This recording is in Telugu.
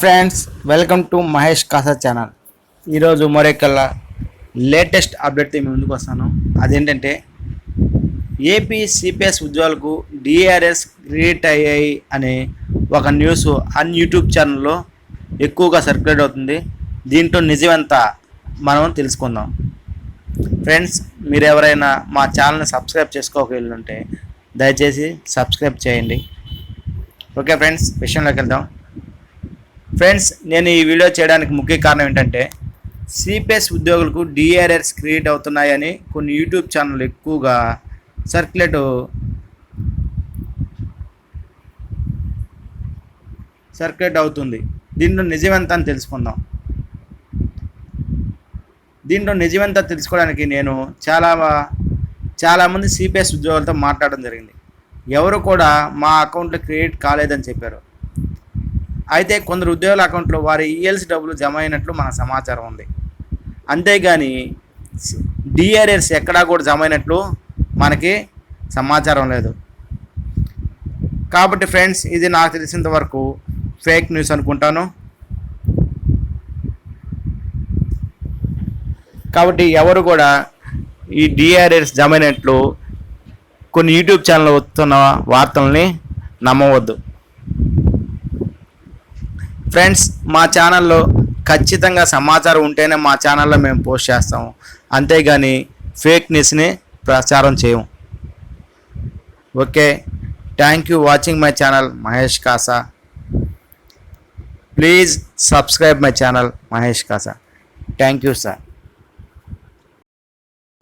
Friends welcome to Mahesh Kasa channel. ఈరోజు మరొకల్లా లేటెస్ట్ అప్డేట్ మేము ముందుకు వస్తాను. అదేంటంటే ఏపీ సిపిఎస్ ఉద్యోగులకు డిఆర్ఎస్ క్రియేట్ అయ్యాయి అనే ఒక న్యూస్ అన్ యూట్యూబ్ ఛానల్లో ఎక్కువగా సర్క్యులేట్ అవుతుంది. దీంట్లో నిజమెంత మనం తెలుసుకుందాం. ఫ్రెండ్స్ మీరు ఎవరైనా మా ఛానల్ని సబ్స్క్రైబ్ చేసుకోకపోతే దయచేసి సబ్స్క్రైబ్ చేయండి. ఓకే ఫ్రెండ్స్ విషయంలోకి వెళ్దాం. ఫ్రెండ్స్ నేను ఈ వీడియో చేయడానికి ముఖ్య కారణం ఏంటంటే సిపిఎస్ ఉద్యోగులకు డిఆర్ఎస్ క్రియేట్ అవుతున్నాయని కొన్ని యూట్యూబ్ ఛానల్ ఎక్కువగా సర్క్యులేట్ సర్క్యులేట్ అవుతుంది. దీంట్లో నిజమెంత అని తెలుసుకుందాం. దీంట్లో నిజమెంత తెలుసుకోవడానికి నేను చాలా చాలామంది సిపిఎస్ ఉద్యోగులతో మాట్లాడడం జరిగింది. ఎవరు కూడా మా అకౌంట్లో క్రియేట్ కాలేదని చెప్పారు. అయితే కొందరు ఉద్యోగుల అకౌంట్లో వారి ఈఎల్సి డబ్బులు జమ అయినట్లు మన సమాచారం ఉంది. అంతేగాని డిఆర్ఎస్ ఎక్కడా కూడా జమ అయినట్లు మనకి సమాచారం లేదు. కాబట్టి ఫ్రెండ్స్ ఇది నాకు తెలిసినంత వరకు ఫేక్ న్యూస్ అనుకుంటాను. కాబట్టి ఎవరు కూడా ఈ డిఆర్ఎస్ జమ అయినట్లు కొన్ని యూట్యూబ్ ఛానల్ వస్తున్న వార్తల్ని నమ్మవద్దు. ఫ్రెండ్స్ మా ఛానల్లో ఖచ్చితంగా సమాచారం ఉంటేనే మా ఛానల్లో మేము పోస్ట్ చేస్తాము. అంతేగాని ఫేక్ న్యూస్ని ప్రచారం చేయము okay thank you watching my channel Mahesh Kasa please subscribe my channel Mahesh Kasa thank you sir